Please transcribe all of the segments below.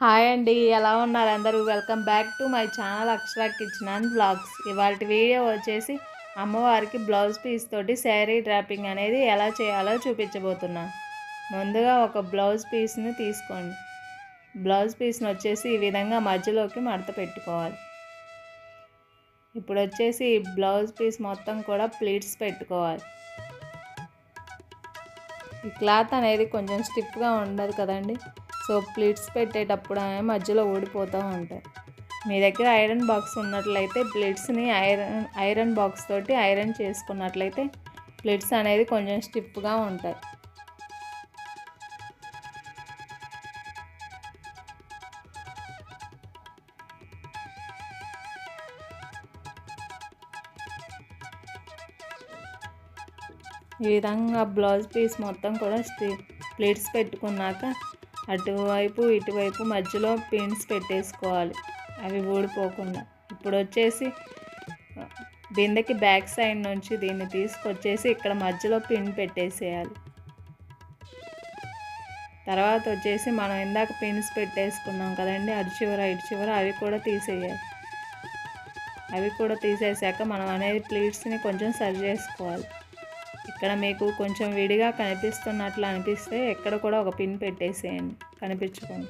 Hi అండి ఎలా ఉన్నారు అందరూ? Welcome back to my channel Akshara kitchen and vlogs ఇవాళ వీడియో వచ్చేసి అమ్మవారికి బ్లౌజ్ పీస్ తోటి శారీ డ్రాపింగ్ అనేది ఎలా చేయాలో చూపించబోతున్నా. ముందుగా ఒక బ్లౌజ్ పీస్ని తీసుకోండి. బ్లౌజ్ పీస్ని వచ్చేసి ఈ విధంగా మధ్యలోకి మడత పెట్టుకోవాలి. ఇప్పుడు వచ్చేసి బ్లౌజ్ పీస్ మొత్తం కూడా ప్లీట్స్ పెట్టుకోవాలి. ఈ క్లాత్ అనేది కొంచెం స్టిఫ్గా ఉండదు కదండి. సో ప్లేట్స్ పెట్టేటప్పుడు అనేవి మధ్యలో ఊడిపోతూ ఉంటాయి మీ దగ్గర ఐరన్ బాక్స్ ఉన్నట్లయితే ప్లేట్స్ని ఐరన్ ఐరన్ బాక్స్ తోటి ఐరన్ చేసుకున్నట్లయితే ప్లేట్స్ అనేది కొంచెం స్టిప్గా ఉంటాయి ఈ విధంగా బ్లౌజ్ పీస్ మొత్తం కూడా స్టి ప్లేట్స్ పెట్టుకున్నాక అటువైపు ఇటువైపు మధ్యలో పిన్స్ పెట్టేసుకోవాలి. అవి ఊడిపోకుండా. ఇప్పుడు వచ్చేసి బిందెకి బ్యాక్ సైడ్ నుంచి దీన్ని తీసుకొచ్చేసి ఇక్కడ మధ్యలో పిన్ పెట్టేసేయాలి. తర్వాత వచ్చేసి మనం ఇందాక పిన్స్ పెట్టేసుకున్నాం కదండి అటు చివర ఇటు చివర అవి కూడా తీసేయాలి. అవి కూడా తీసేసాక మనం అనేది ప్లీట్స్ని కొంచెం సరి చేసుకోవాలి. ఇక్కడ మీకు కొంచెం విడిగా కనిపిస్తున్నట్లు అనిపిస్తే ఎక్కడ కూడా ఒక పిన్ పెట్టేసేయండి. కనిపించుకోండి.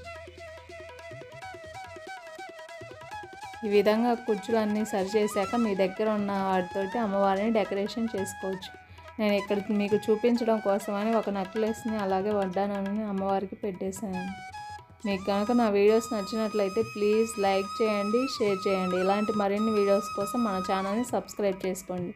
ఈ విధంగా కుర్చీలన్నీ సరి చేశాక మీ దగ్గర ఉన్న వాటితోటి అమ్మవారిని డెకరేషన్ చేసుకోవచ్చు. నేను ఇక్కడ మీకు చూపించడం కోసమని ఒక నెక్లెస్ని అలాగే వడ్డానని అమ్మవారికి పెట్టేశాను. మీకు కనుక నా వీడియోస్ నచ్చినట్లయితే ప్లీజ్ లైక్ చేయండి షేర్ చేయండి. ఇలాంటి మరిన్ని వీడియోస్ కోసం మన ఛానల్ని సబ్స్క్రైబ్ చేసుకోండి.